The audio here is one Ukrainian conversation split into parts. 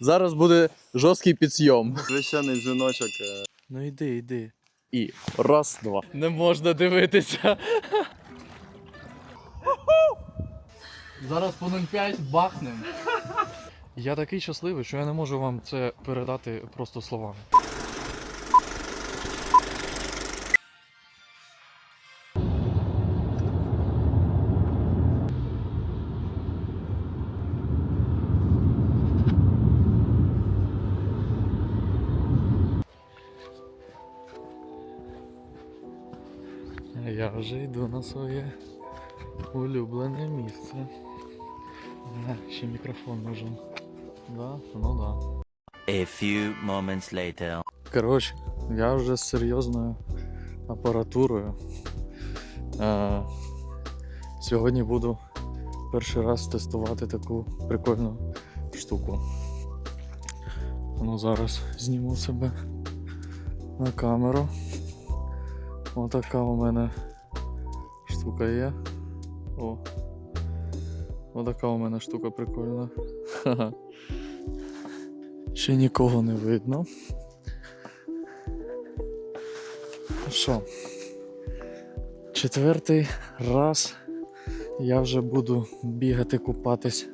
Зараз буде жорсткий підсйом. Звичайний дзвіночок. е, Ну йди, йди. І раз, два. Не можна дивитися. Зараз по 0,5 бахнем. Я такий щасливий, що я не можу вам це передати просто словами. Я вже йду на своє улюблене місце. А, ще мікрофон нужен. Да? Ну да. A few moments later. Коротше, я вже з серйозною апаратурою. Е, сьогодні буду перший раз тестувати таку прикольну штуку. Ну, зараз зніму себе на камеру. Отака у мене штука є. О. Отака у мене штука прикольна. Ще нікого не видно. Що? Четвертий раз я вже буду бігати купатись.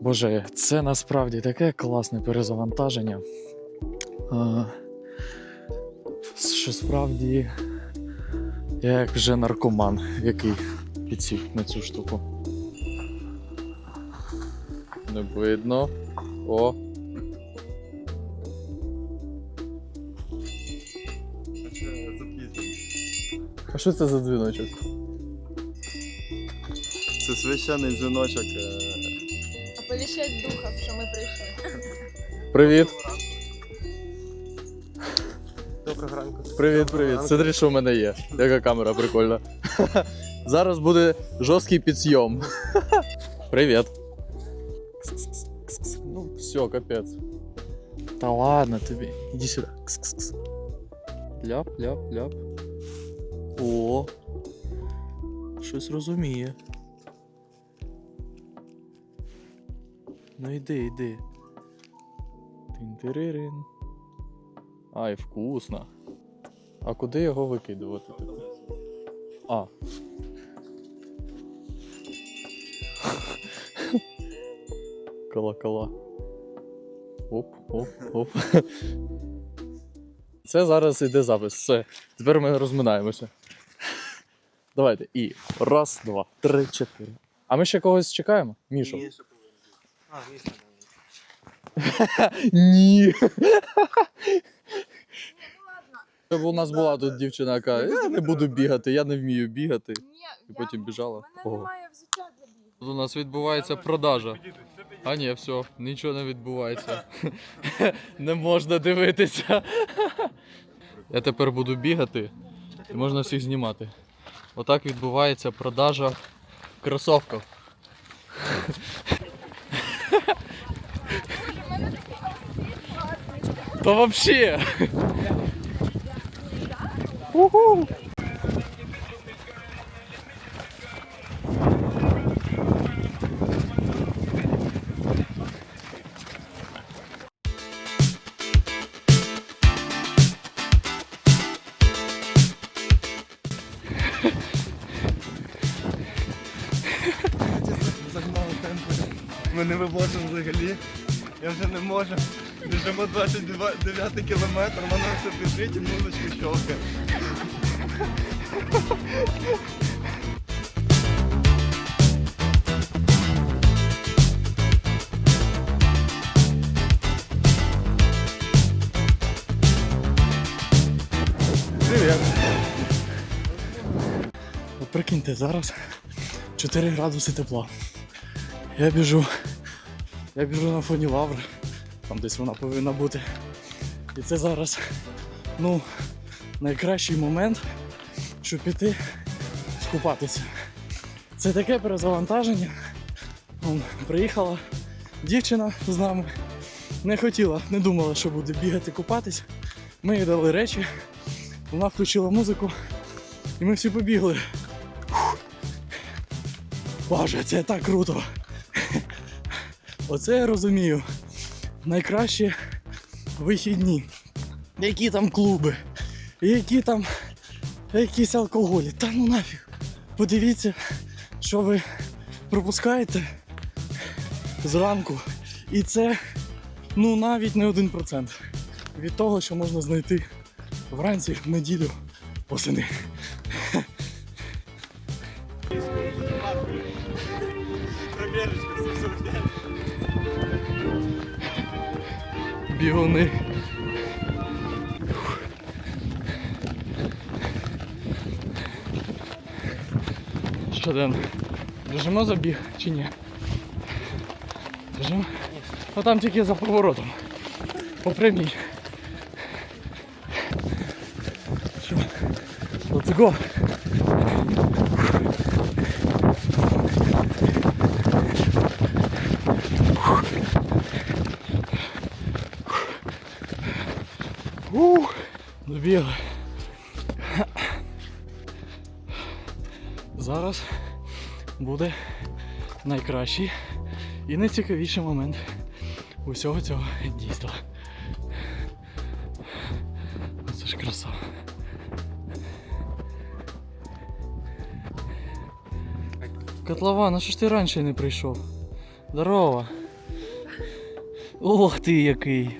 Боже, це насправді таке класне перезавантаження. Що справді я як вже наркоман, який підсів на цю штуку. Не видно. О, а що це за дзвіночок? Це священний дзвіночок. е, Оповіщать духов, що ми прийшли. Привіт! Доброго ранку. Привіт, привіт. Смотри, що в мене є. Яка камера прикольна. Зараз буде жорсткий підсйом. Привіт. Ну, все, капець. Та ладно тобі. Іди сюди. Ляп, ляп, ляп. О. Щось розуміє. Ну йди, йди. Тин-тиририн. Ай, вкусно. А куди його викидувати? А. Кала-кала. Оп, оп, оп. Це зараз йде запис. Все. Тепер ми розминаємося. Давайте. І раз, два, три, чотири. А ми ще когось чекаємо? Мішу? А, Міша. Ні. Щоб у нас була тут дівчина, яка я не буду бігати, я не вмію бігати. І потім біжала. У мене немає взуття для бігу. Тут у нас відбувається продажа. А ні, все, нічого не відбувається. Не можна дивитися. Я тепер буду бігати і можна всіх знімати. Отак відбувається продажа кросовків. То вообще. Темпи. Ми не вивозимо взагалі. Я вже не можу. Біжимо 29 кілометр, воно все біжить і музичка щелкає. Привіт. От прикиньте, зараз 4 градуси тепла. Я біжу. Я біжу на фоні лаври. Там десь вона повинна бути. І це зараз ну, найкращий момент, щоб піти скупатися. Це таке перезавантаження. Вон, приїхала дівчина з нами. Не хотіла, не думала, що буде бігати купатись. Ми їй дали речі. Вона включила музику, і ми всі побігли. Фух. Боже, це так круто. Оце я розумію. найкращі вихідні. Які там клуби, які там якісь алкоголі. Та ну нафіг. Подивіться, що ви пропускаєте зранку. І це ну навіть не один процент від того, що можна знайти вранці в неділю восени. Бігуни. Що Ден? Біжимо за біг чи ні? Біжимо? Ну там тільки за поворотом. По прямій. Let's go. Добігли. Буде найкращий і найцікавіший момент усього цього дійства. Це ж краса. Котлован, а що ж ти раніше не прийшов? Здорово. Ох ти який.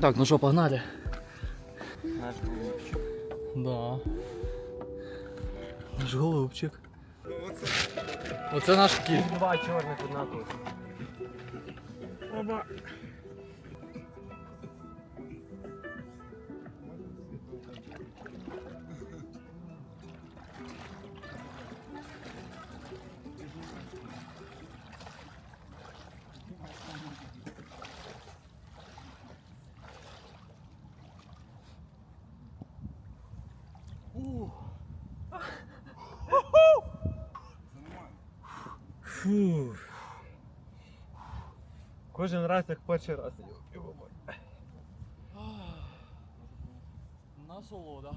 Так, ну що, погнали? Наш голубчик. Да. Наш голубчик. Ну, оце Оце наш кіт. два чорних однакових. Фу. Кожен раз як перший раз. Насолода.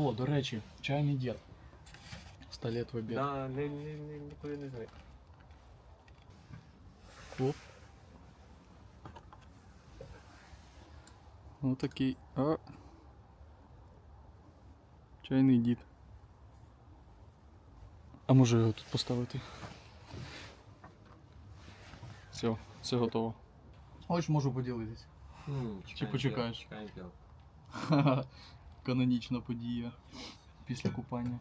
О, до речі, чайний дід. Столет в обід. Да, не, не, не, нікуди не зник. Оп. Ну такий. А. Чайний дід. А може його тут поставити? Все, все готово. Хоч можу поділитись. Чи почекаєш? Чекаємо. Канонічна подія після купання.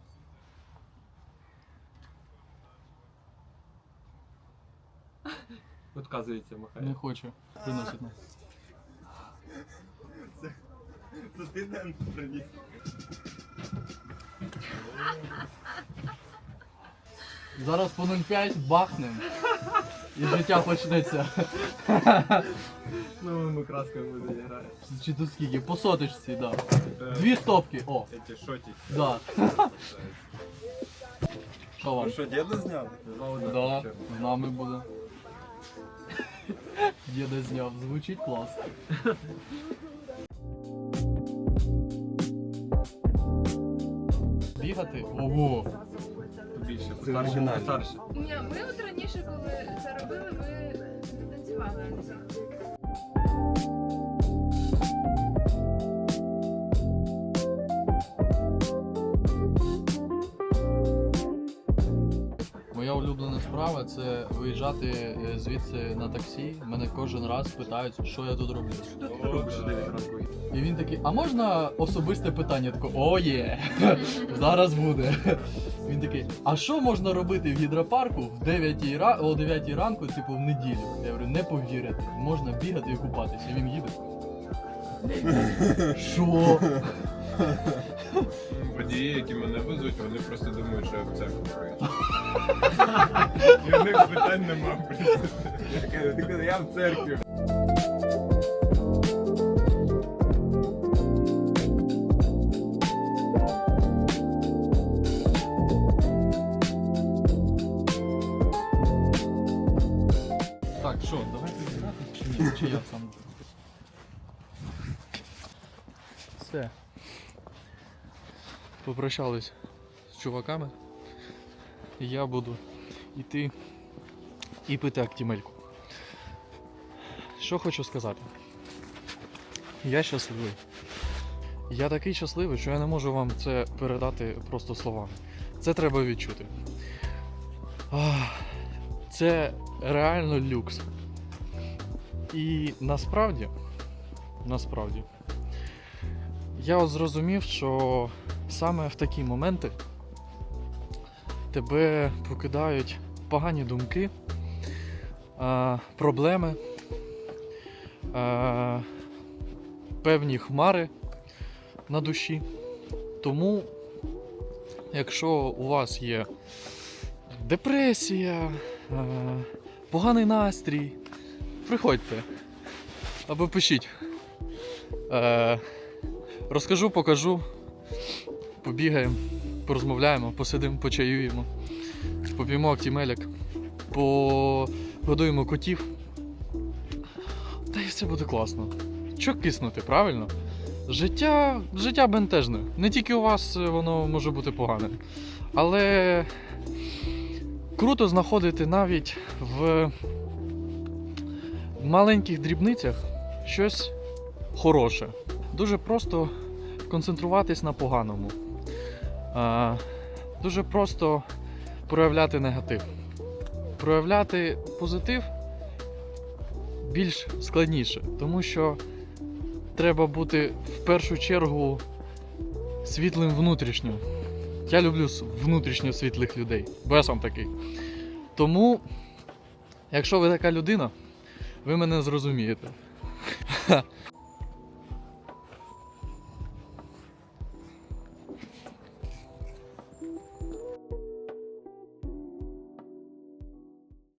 Отказується, махає. Не хоче. Приносить нам. Це ти Ден приніс. Зараз по 0,5 бахнем. І життя почнеться. Ну, ми краскою буде грає. Чи тут скільки? По соточці, да. Дві стопки. О, Эти шоті. да. Що вам? Ви що, діда зняли? Да, з нами буде. Діда зняв, звучить клас. Бігати? Ого! Ого. Ні, ми от раніше, коли це робили, ми не танцювали. Моя улюблена справа це виїжджати е, звідси на таксі. Мене кожен раз питають, що я тут роблю. Ти робиш 9 ранку. І він такий, а можна особисте питання? Тако, о є, зараз буде. Він такий, а що можна робити в гідропарку в 9 ра... о 9 ранку, типу в неділю? Я говорю, не повірите, можна бігати і купатися. Він їде. Що? Водії, які мене везуть, вони просто думають, що я в церкву приїжджаю. І в них питань нема. Я кажу, ти кажу, я в церкві. Чи ні? Чи я сам? Все. Попрощались з чуваками. Я буду йти і пити актімельку. Що хочу сказати. Я щасливий. Я такий щасливий, що я не можу вам це передати просто словами. Це треба відчути. Це реально люкс. І насправді, насправді, я от зрозумів, що саме в такі моменти тебе покидають погані думки, проблеми, певні хмари на душі. Тому, якщо у вас є депресія, поганий настрій, приходьте або пишіть. Е, Розкажу, покажу, побігаємо, порозмовляємо, посидимо, почаюємо, поп'ємо актімеляк, погодуємо котів. Та і все буде класно. Чо киснути, правильно? Життя, життя бентежне. Не тільки у вас е, воно може бути погане. Але круто знаходити навіть в маленьких дрібницях щось хороше. Дуже просто концентруватись на поганому. Дуже просто проявляти негатив. Проявляти позитив більш складніше, тому що треба бути в першу чергу світлим внутрішньо. Я люблю внутрішньо світлих людей, бо я сам такий. Тому, якщо ви така людина, ви мене зрозумієте.